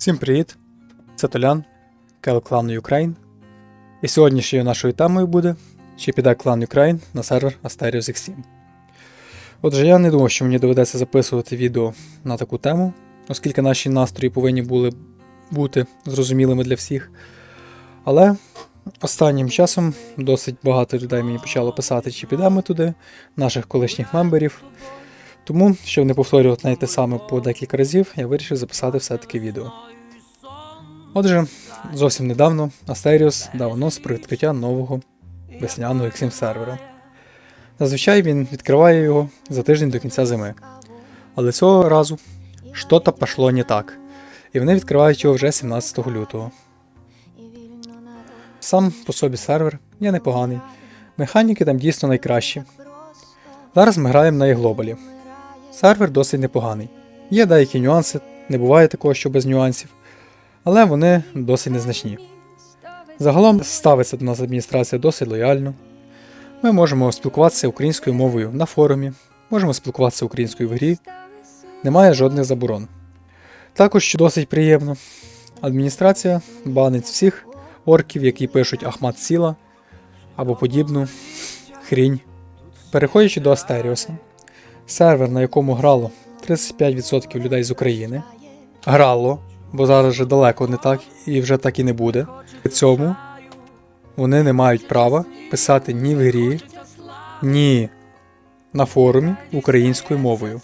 Всім привіт! Це Толян, Кел клану Ukraine. І сьогоднішньою нашою темою буде, чи піде клан Ukraine на сервер Asterios X7. Отже, я не думав, що мені доведеться записувати відео на таку тему, оскільки наші настрої повинні були бути зрозумілими для всіх. Але останнім часом досить багато людей мені почало писати, чи підемо туди, наших колишніх мемберів. Тому, щоб не повторювати навіть те саме по декілька разів, я вирішив записати все-таки відео. Отже, зовсім недавно Asterios дав анонс про відкриття нового весняного Xim сервера. Зазвичай він відкриває його за тиждень до кінця зими. Але цього разу що-то пішло не так, і вони відкривають його вже 17 лютого. Сам по собі сервер є непоганий, механіки там дійсно найкращі. Зараз ми граємо на Еглобалі. Сервер досить непоганий. Є деякі нюанси, не буває такого, що без нюансів, але вони досить незначні. Загалом ставиться до нас адміністрація досить лояльно. Ми можемо спілкуватися українською мовою на форумі, можемо спілкуватися українською в грі, немає жодних заборон. Також, досить приємно, адміністрація банить всіх орків, які пишуть Ахмат Сіла або подібну хрінь. Переходячи до Астеріоса, сервер, на якому грало 35% людей з України. Грало, бо зараз вже далеко не так і вже так і не буде. При цьому вони не мають права писати ні в грі, ні на форумі українською мовою.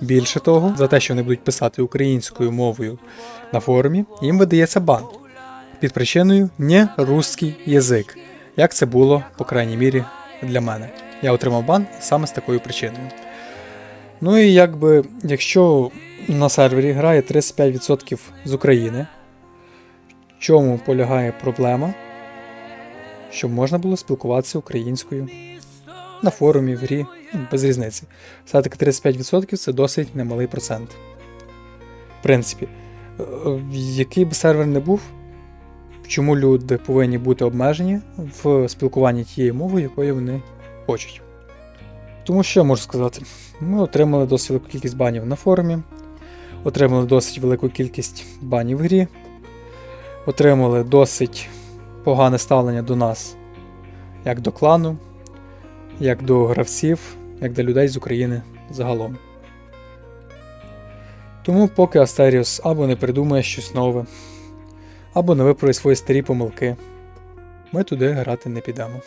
Більше того, за те, що вони будуть писати українською мовою на форумі, їм видається бан під причиною не русський язик, як це було, по крайній мірі, для мене. Я отримав бан саме з такою причиною. Ну і якби, якщо на сервері грає 35% з України, в чому полягає проблема, щоб можна було спілкуватися українською на форумі, в грі, ну, без різниці. Все-таки 35% це досить немалий процент. В принципі, е, який би сервер не був, чому люди повинні бути обмежені в спілкуванні тією мовою, якою вони хочуть. Тому що я можу сказати? Ми отримали досить велику кількість банів на форумі, отримали досить велику кількість банів в грі, отримали досить погане ставлення до нас, як до клану, як до гравців, як до людей з України загалом. Тому поки Астеріус або не придумає щось нове, або не виправить свої старі помилки, ми туди грати не підемо.